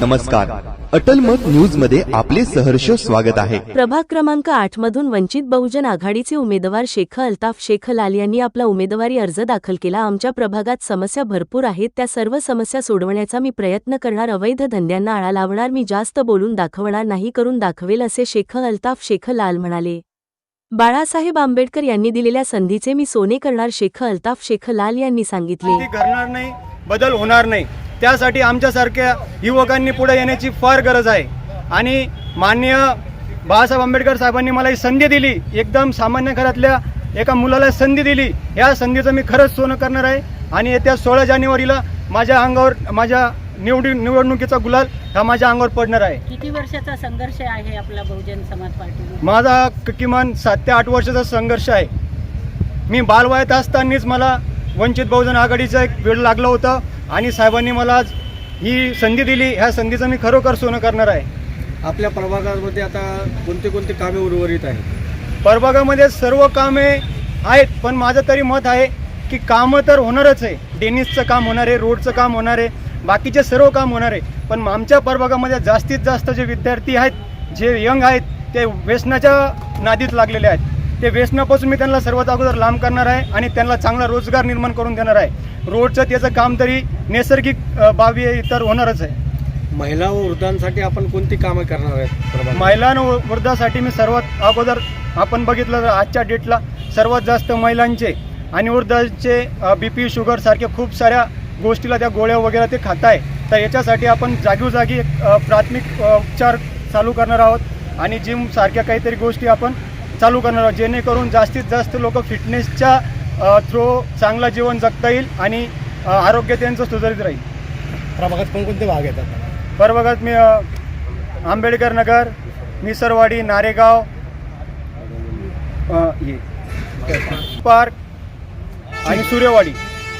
नमस्कार. अटल मत न्यूजमध्ये आपले सहर्ष स्वागत आहे. प्रभाग क्रमांक आठ मधून वंचित बहुजन आघाडीचे उमेदवार शेख अल्ताफ शेख लाल यांनी आपला उमेदवारी अर्ज दाखल केला. आमच्या प्रभागात समस्या भरपूर आहेत. त्या सर्व समस्या सोडवण्याचा मी प्रयत्न करणार. अवैध धंद्यांना आळा लावणार. मी जास्त बोलून दाखवणार नाही करून दाखवेल असे शेख अल्ताफ शेख लाल म्हणाले. बाळासाहेब आंबेडकर यांनी दिलेल्या संधीचे मी सोने करणार शेख अल्ताफ शेख लाल यांनी सांगितले. ती करणार नाही बदल होणार नाही. त्यासाठी आमच्यासारख्या युवकांनी पुढे येण्याची फार गरज आहे. आणि माननीय बाळासाहेब आंबेडकर साहेबांनी मला ही संधी दिली एकदम सामान्य घरातल्या एका मुलाला संधी दिली. या संधीचं मी खरंच सोनं करणार आहे. आणि येत्या सोळा जानेवारीला माझ्या अंगावर माझ्या निवडी निवडणुकीचा गुलाल हा माझ्या अंगावर पडणार आहे. किती वर्षाचा संघर्ष आहे आपला बहुजन समाज पार्टी माझा किमान सात ते आठ वर्षाचा संघर्ष आहे. मी बालवयात असतानाच मला वंचित बहुजन आघाडीचा एक वेळ लागलं होतं. आणि साहेबांनी मला आज ही संधी दिली. ह्या संधीचं मी खरोखर सोनं करणार आहे. आपल्या प्रभागामध्ये आता कोणते कोणते कामे उर्वरित आहेत? प्रभागामध्ये सर्व कामे आहेत पण माझं तरी मत आहे की कामं तर होणारच आहे. डेनिसचं काम होणार आहे रोडचं काम होणार आहे बाकीचे सर्व काम होणार आहे. पण आमच्या प्रभागामध्ये जास्तीत जास्त जे विद्यार्थी आहेत जे यंग आहेत ते व्यसनाच्या नादीत लागलेले आहेत. ते व्यसनापासून मी त्यांना सर्वात अगोदर लांब करणार आहे आणि त्यांना चांगला रोजगार निर्माण करून देणार आहे. रोडचं त्याचं काम तरी नैसर्गिक बाबी तर होणारच आहे. महिला व वृद्धांसाठी आपण कोणती कामं करणार आहेत? महिला आणि वृद्धासाठी मी सर्वात अगोदर आपण बघितलं तर आजच्या डेटला सर्वात जास्त महिलांचे आणि वृद्धांचे बी पी शुगर सारख्या खूप साऱ्या गोष्टीला त्या गोळ्या वगैरे ते खात आहे तर याच्यासाठी आपण जागोजागी प्राथमिक उपचार चालू करणार आहोत. आणि जिम सारख्या काहीतरी गोष्टी आपण चालू करणार आहोत. जेणेकरून जास्तीत जास्त लोक फिटनेसच्या थ्रू चांगलं जीवन जगता येईल आणि आरोग्य त्यांचं सुधारित राहील. प्रभागात कोणकोणते भाग येतात? प्रभागात मी आंबेडकर नगर मिसरवाडी नारेगाव पार्क आणि सूर्यवाडी.